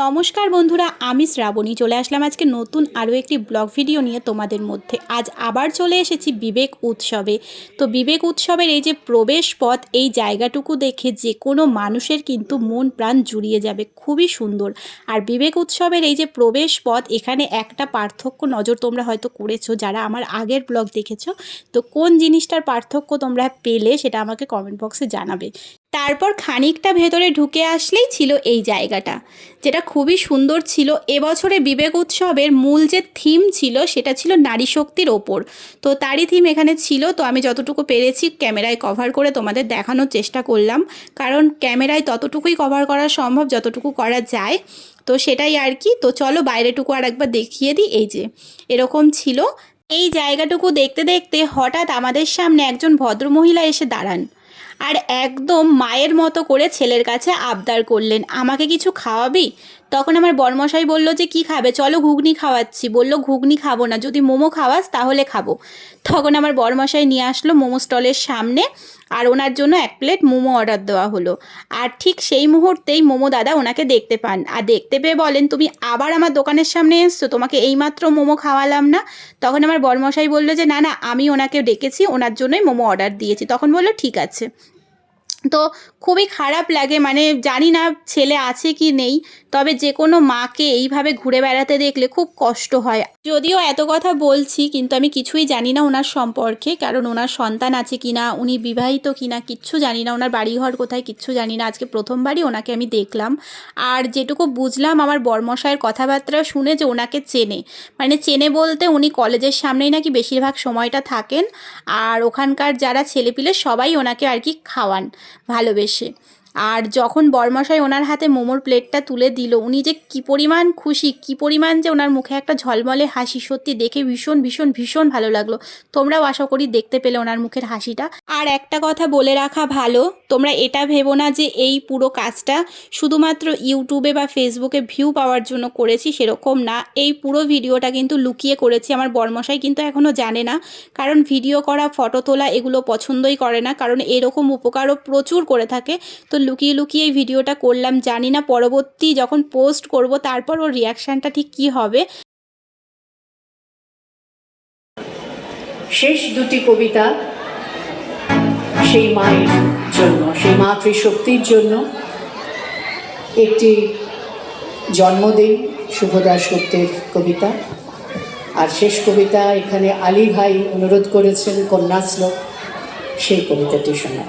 নমস্কার বন্ধুরা, আমি শ্রাবণী। চলে আসলাম আজকে নতুন আরও একটি ব্লগ ভিডিও নিয়ে তোমাদের মধ্যে। আজ আবার চলে এসেছি বিবেক উৎসবে। তো বিবেক উৎসবের এই যে প্রবেশ পথ, এই জায়গাটুকু দেখে যে কোনো মানুষের কিন্তু মন প্রাণ জুড়িয়ে যাবে। খুবই সুন্দর। আর বিবেক উৎসবের এই যে প্রবেশ পথ, এখানে একটা পার্থক্য নজর তোমরা হয়তো করেছ, যারা আমার আগের ব্লগ দেখেছ। তো কোন জিনিসটার পার্থক্য তোমরা পেলে, সেটা আমাকে কমেন্ট বক্সে জানাবে। তারপর খানিকটা ভেতরে ঢুকে আসলেই ছিল এই জায়গাটা। যেটা খুবই সুন্দর ছিল। এবছরে বিবেক উৎসবের মূল যে থিম ছিল, সেটা ছিল নারী শক্তির ওপর। তো তারই থিম এখানে ছিল। তো আমি যতটুকু পেরেছি ক্যামেরায় কভার করে তোমাদের দেখানোর চেষ্টা করলাম। কারণ ক্যামেরায় ততটুকুই কভার করা সম্ভব, যতটুকু করা যায়। তো সেটাই আর কি। তো চলো বাইরেটুকু আর একবার দেখিয়ে দিই। এই যে, এরকম ছিল। এই জায়গাটুকু দেখতে দেখতে হঠাৎ আমাদের সামনে একজন ভদ্রমহিলা এসে দাঁড়ান। আর একদম মায়ের মতো করে ছেলের কাছে আবদার করলেন। আমাকে কিছু খাওয়াবি? তখন আমার বর্মশাই বলল যে, কি খাবে? চলো ঘুগনি খাওয়াচ্ছি। বলল, ঘুগনি খাব না। যদি মোমো খাওয়াস তাহলে খাব। তখন আমার বর্মশাই নিয়ে আসলো মোমো স্টলের সামনে আর ওনার জন্য এক প্লেট মোমো অর্ডার দেওয়া হলো। আর ঠিক সেই মুহূর্তেই মোমো দাদা ওনাকে দেখতে পান। আর দেখতে পেয়ে বলেন, তুমি আবার আমার দোকানের সামনে এসছো। তোমাকে এইমাত্র মোমো খাওয়ালাম না। তখন আমার বর্মশাই বলল যে, না না, আমি ওনাকে ডেকেছি। ওনার জন্যই মোমো অর্ডার দিয়েছি। তখন বলল, ঠিক আছে। তো খুবই খারাপ লাগে মানে জানি না ছেলে আছে কি নেই, তবে যে কোনো মাকে এইভাবে ঘুরে বেড়াতে দেখলে খুব কষ্ট হয়। যদিও এত কথা বলছি, কিন্তু আমি কিছুই জানি না ওনার সম্পর্কে, কারণ ওনার সন্তান আছে কি না, উনি বিবাহিত কি না, কিচ্ছু জানি না, ওনার বাড়িঘর কোথায় কিচ্ছু জানি না, আজকে প্রথমবারই ওনাকে আমি দেখলাম। আর যেটুকু বুঝলাম, আমার বর্মশায়ের কথাবার্তা শুনে যে ওনাকে চেনে মানে চেনে বলতে উনি কলেজের সামনেই নাকি বেশিরভাগ সময়টা থাকেন, আর ওখানকার যারা ছেলেপিলে সবাই ওনাকে আর কি খাওয়ান। ভালোবেসে। আর যখন বর্মশাই ওনার হাতে মোমোর প্লেটটা তুলে দিল, উনি যে কী পরিমাণ খুশি, কী পরিমাণ যে ওনার মুখে একটা ঝলমলে হাসি, সত্যি দেখে ভীষণ ভীষণ ভীষণ ভালো লাগল। তোমরাও আশা করি দেখতে পেলে ওনার মুখের হাসিটা। আর একটা কথা বলে রাখা ভালো, তোমরা এটা ভেবো না যে এই পুরো কাজটা শুধুমাত্র ইউটিউবে বা ফেসবুকে ভিউ পাওয়ার জন্য করেছি, সেরকম না। এই পুরো ভিডিওটা কিন্তু লুকিয়ে করেছি, আমার বর্মশাই কিন্তু এখনও জানে না। কারণ ভিডিও করা, ফটো তোলা এগুলো পছন্দই করে না, কারণ এরকম উপকারও প্রচুর করে থাকে। তো লুকিয়ে লুকিয়ে এই ভিডিওটা করলাম, জানি না পরবর্তী যখন পোস্ট করব তারপর ওর রিয়াকশানটা ঠিক কি হবে। শেষ দুটি কবিতা সেই মায়ের জন্য, সেই মাতৃশক্তির জন্য। একটি জন্মদিন শুভদাস গুপ্তের কবিতা। আর শেষ কবিতা এখানে আলী ভাই অনুরোধ করেছেন কন্যাশ্লোক, সেই কবিতাটি শোনাব।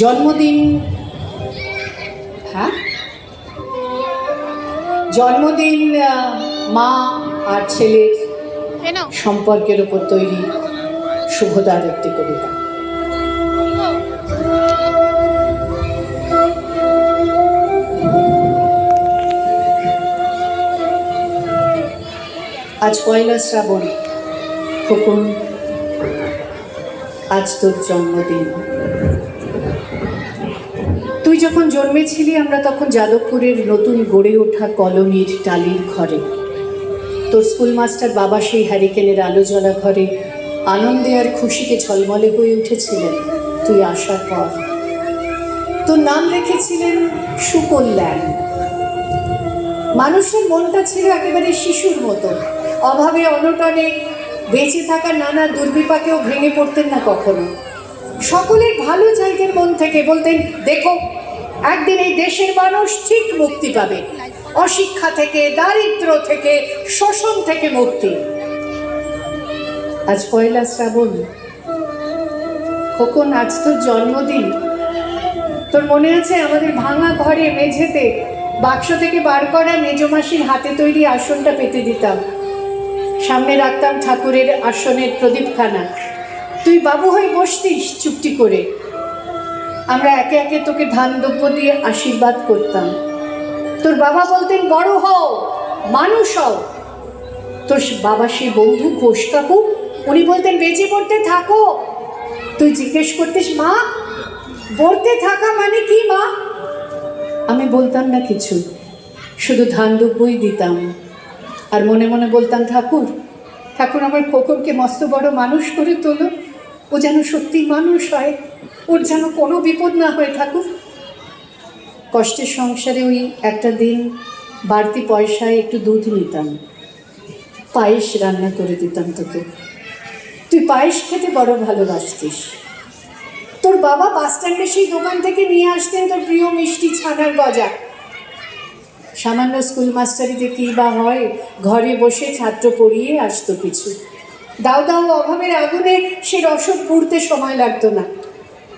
জন্মদিন। হ্যাঁ? জন্মদিন মা আর ছেলের সম্পর্কের উপর তৈরি শুভদার একটি কবিতা। আজ পয়লা শ্রাবণ খোকন আজ তোর জন্মদিন। যখন জন্মেছিলি, আমরা তখন যাদবপুরের নতুন গড়ে ওঠা কলোনির টালির ঘরে। তোর স্কুল মাস্টার বাবা সেই হ্যারিকেনের আলো জ্বলা ঘরে আনন্দে আর খুশিতে ঝলমলে হয়ে উঠেছিলেন তুই আসার পর। তোর নাম রেখেছিলেন সুকল্যাণ। মানুষের মনটা ছিল একেবারে শিশুর মতো। অভাবে, অনটনে বেঁচে থাকা নানা দুর্বিপাকেও ভেঙে পড়তেন না কখনো। সকলের ভালো চাইতেন মন থেকে, বলতেন, দেখো একদিন এই দেশের মানুষ ঠিক মুক্তি পাবে। অশিক্ষা থেকে, দারিদ্র থেকে, শোষণ থেকে মুক্তি। আজ পয়লা শ্রাবণ। খোকন, আজ তোর জন্মদিন। তোর মনে আছে আমাদের ভাঙা ঘরে মেঝেতে বাক্স থেকে বার করা মেজমাসির হাতে তৈরি আসনটা পেতে দিতাম। সামনে রাখতাম ঠাকুরের আসনের প্রদীপখানা। তুই বাবু হয়ে বসতিস চুপটি করে। আমরা একে একে তোকে ধান দ্রব্য দিয়ে আশীর্বাদ করতাম। তোর বাবা বলতেন, বড় হও, মানুষ হও। তোর বাবা সেই বন্ধু ঘোষ কাকু উনি বলতেন, বেঁচে পড়তে থাকো। তুই জিজ্ঞেস করতিস, মা, পড়তে থাকা মানে কি, মা? আমি বলতাম, না কিছু, শুধু ধান দ্রব্যই দিতাম। আর মনে মনে বলতাম, ঠাকুর ঠাকুর আমার খোকনকে মস্ত বড় মানুষ করে তোলো। ও যেন সত্যি মানুষ হয়, ওর যেন কোনো বিপদ না হয়ে থাকুক কষ্টের সংসারে ওই একটা দিন বাড়তি পয়সায় একটু দুধ নিতাম। পায়েস রান্না করে দিতাম তোকে। তুই পায়েস খেতে বড় ভালোবাসতিস। তোর বাবা বাস স্ট্যান্ডে সেই দোকান থেকে নিয়ে আসতেন তোর প্রিয় মিষ্টি ছানার গজা। সামান্য স্কুল মাস্টারিতে কী বা হয়, ঘরে বসে ছাত্র পড়িয়ে আসতো কিছু। দাও দাও অভাবের আগুনে সে রসদ পুড়তে সময় লাগতো না।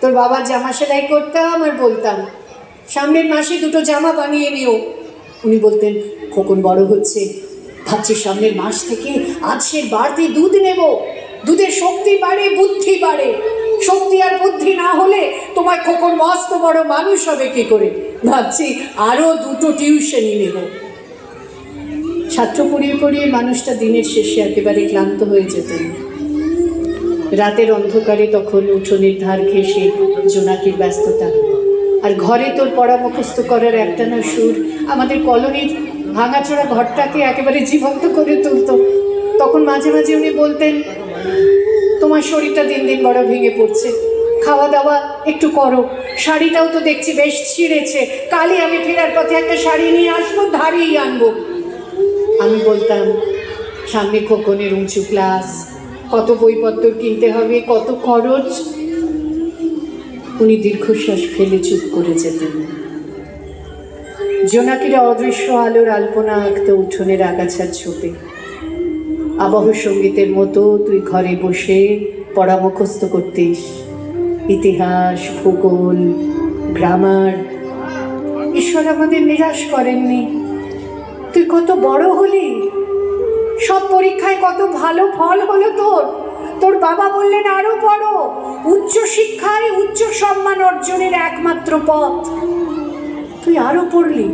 তোর বাবার জামা সেলাই করতাম আর বলতাম, সামনের মাসে দুটো জামা বানিয়ে নিও। উনি বলতেন, খোকন বড় হচ্ছে। ভাবছি সামনের মাস থেকে আজ সে বাড়তি দুধ নেব। দুধের শক্তি বাড়ে, বুদ্ধি বাড়ে। শক্তি আর বুদ্ধি না হলে তোমার খোকন মস্ত বড় মানুষ হবে কি করে? ভাবছি আরও দুটো টিউশনই নেব। ছাত্র পড়িয়ে পড়িয়ে মানুষটা দিনের শেষে একেবারে ক্লান্ত হয়ে যেতেন। রাতের অন্ধকারে তখন উঠোনের ধার ঘেঁষে জোনাকির ব্যস্ততা। আর ঘরে তোর পড়া মুখস্থ করার একটানা সুর, আমাদের কলোনির ভাঙাচোরা ঘরটাকে একেবারে জীবন্ত করে তুলতো। তখন মাঝে মাঝে উনি বলতেন, তোমার শরীরটা দিন দিন বড় ভেঙে পড়ছে। খাওয়া দাওয়া একটু করো। শাড়িটাও তো দেখছি বেশ ছিঁড়েছে। কালই আমি ফেরার পথে একটা শাড়ি নিয়ে আসব, ধারেই আনব। আমি বলতাম, সামনে খোকনের উঁচু ক্লাস, কত বইপত্র কিনতে হবে, কত খরচ? উনি দীর্ঘশ্বাস ফেলে চুপ করে যেতেন। জোনাকিরা অদৃশ্য আলোর আলপনা আঁকতো উঠোনের আগাছার ছোপে। আবহ সঙ্গীতের মতো তুই ঘরে বসে পড়া মুখস্থ করতিস। ইতিহাস, ভূগোল, গ্রামার, ঈশ্বর আমাদের নিরাশ করেননি। তুই কত বড় হলি? সব পরীক্ষায় কত ভালো ফল হলো তোর? তোর বাবা বললেন, আরও পড়ো। উচ্চ শিক্ষায় উচ্চ সম্মান অর্জনের একমাত্র পথ। তুই আরও পড়লি।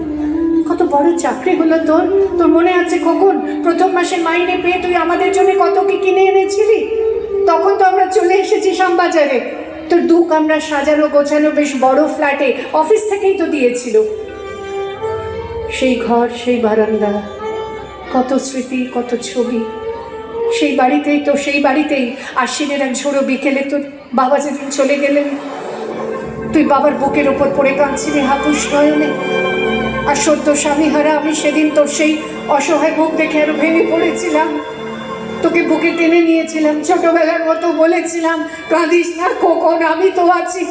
কত বড় চাকরি হলো তোর? তোর মনে আছে খোকন প্রথম মাসে মাইনে পেয়ে তুই আমাদের জন্য কত কি কিনে এনেছিলি? তখন তো আমরা চলে এসেছি শ্যামবাজারে। তোর দু কামরা সাজানো গোছানো বেশ বড় ফ্ল্যাটে অফিস থেকেই তো দিয়েছিল। সেই ঘর, সেই বারান্দা, কত স্মৃতি, কত ছবি। সেই বাড়িতেই তো, সেই বাড়িতেই আশ্বিনের এক ঝোড়ো বিকেলে তোর বাবা যেদিন চলে গেলেন, তুই বাবার বুকের ওপর পড়ে কাঁদছিলি হাপুস নয়নে। আর সদ্য স্বামীহারা, আমি সেদিন তোর সেই অসহায় মুখ দেখে আরও ভেঙে পড়েছিলাম। তোকে বুকে টেনে নিয়েছিলাম, ছোটবেলার মতো বলেছিলাম, কাঁদিস না কখন আমি তো আছি।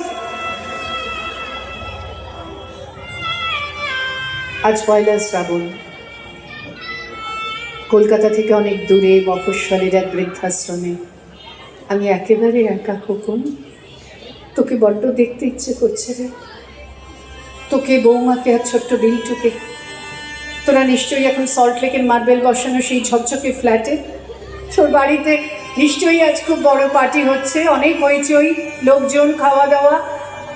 আজ পয়লা শ্রাবণ। কলকাতা থেকে অনেক দূরে মফস্বলের এক বৃদ্ধাশ্রমে। আমি একেবারে একা খোকন। তোকে বড্ড দেখতে ইচ্ছে করছে রে। তোকে বৌমাকে আর ছোট্ট বিলটুকে। তোরা নিশ্চয়ই এখন সল্ট লেকের মার্বেল বসানো সেই ঝকঝকে ফ্ল্যাটে। তোর বাড়িতে নিশ্চয়ই আজ খুব বড় পার্টি হচ্ছে, অনেক হইচই, লোকজন, খাওয়া দাওয়া।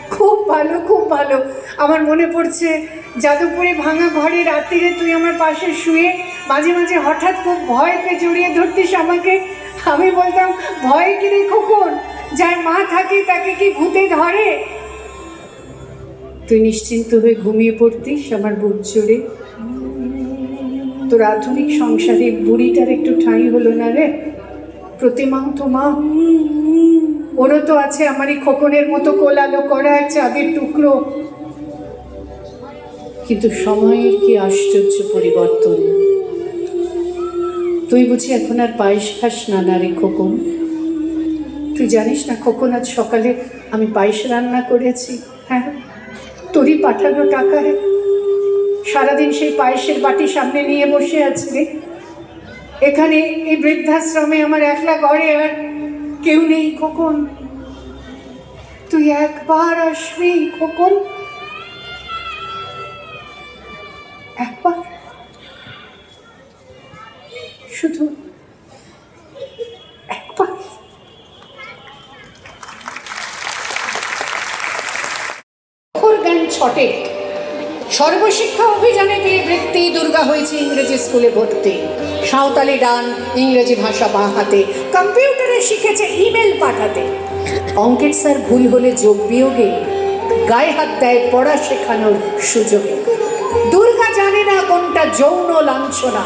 খুব ভালো খুব ভালো। আমার মনে পড়ছে যাদবপুরে ভাঙা ঘরে রাত্রিরে তুই আমার পাশে শুয়ে মাঝে মাঝে হঠাৎ খুব ভয়কে জড়িয়ে ধরতিস আমাকে। আমি বলতাম, ভয় কিরে খোকন? যার মা থাকে তাকে কি ভূতে ধরে? তুই নিশ্চিন্ত হয়ে ঘুমিয়ে পড়তিস আমার বুক জোরে তোর আধুনিক সংসারে বুড়িটার একটু ঠাঁই হলো না রে? প্রতিমাও তো মা। ওরও তো আছে আমারই খোকনের মতো কোলালো করা এক চাঁদের টুকরো। কিন্তু সময়ের কি আশ্চর্য পরিবর্তন। তুই বুঝি এখন আর পায়েস খাস না না রে খোকন? তুই জানিস না খোকন, আজ সকালে আমি পায়েস রান্না করেছি। হ্যাঁ তোরই পাঠানো টাকায় সারাদিন সেই পায়েসের বাটি সামনে নিয়ে বসে আছি রে। এখানে এই বৃদ্ধাশ্রমে আমার একলা ঘরে আর কেউ নেই খোকন। তুই একবার আসবি খোকন। একবার? শুধু ছটে। সর্বশিক্ষা অভিযানে পেয়ে বৃত্তি দুর্গা হয়েছে ইংরেজি স্কুলে ভর্তি। সাঁওতালি ডান, ইংরেজি ভাষা বা হাতে। কম্পিউটারে শিখেছে ইমেল পাঠাতে। অঙ্কের স্যার ভুল হলে যোগ বিয়োগে। গায়ে হাত দেয় পড়া শেখানোর সুযোগে। জানে না কোনটা যৌন লাঞ্ছনা।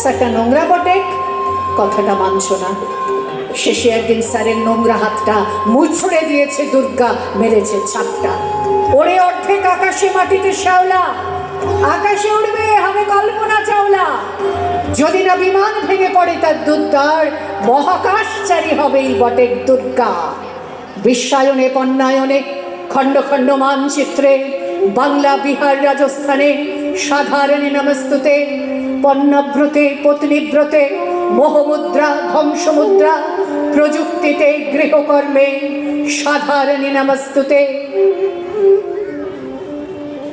স্যারটা নোংরা বটে, কথাটা মানছ না। শেষে একদিন স্যারের নোংরা হাতটা মুছড়ে দিয়েছে দুর্গা, মেরেছে ছাপটা। ওরে অর্ধেক আকাশে মাটিতে শ্যাওলা, আকাশে উড়বে হবে কল্পনা চাওলা। যদি না বিমান ভেঙে পড়ে তার দুর্দার মহাকাশচারী হবেই বটের দুর্গা। বিশ্বায়নে, পণ্যায়নে, খণ্ড খণ্ড মানচিত্রে, বাংলা, বিহার, রাজস্থানে সাধারণে নমস্তুতে পণ্যব্রতে পত্নীব্রতে, মোহমুদ্রা, ধ্বংসমুদ্রা, প্রযুক্তিতে, গৃহকর্মে সাধারণে নমস্তুতে।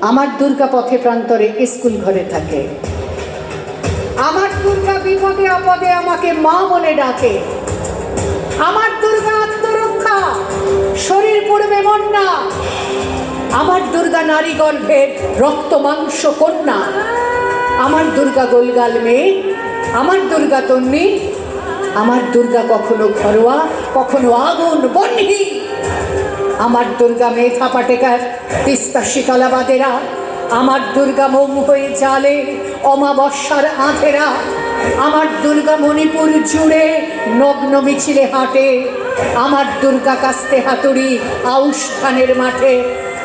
আমার দুর্গা পথে প্রান্তরে স্কুল ঘরে থাকে। আমার দুর্গা বিপদে, আপদে আমাকে মা মনে ডাকে। আমার দুর্গা আত্মরক্ষা, শরীর পড়বে মন্না আমার দুর্গা নারী গর্ভের রক্ত মাংস কন্যা। আমার দুর্গা গোলগাল মেয়ে, আমার দুর্গা তন্নি, আমার দুর্গা কখনো ঘরোয়া, কখনো আগুন বন্যি আমার দুর্গা মেধা পাটেকার তিস্তা শিকালাবাদেরা, আমার দুর্গা মোম হয়ে জালে অমাবস্যার আঁধেরা, আমার দুর্গা মণিপুর জুড়ে নগ্ন মিছিলে হাঁটে, আমার দুর্গা কাস্তে হাতুড়ি আউশ ধানের মাঠে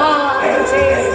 মা তুঝে সালাম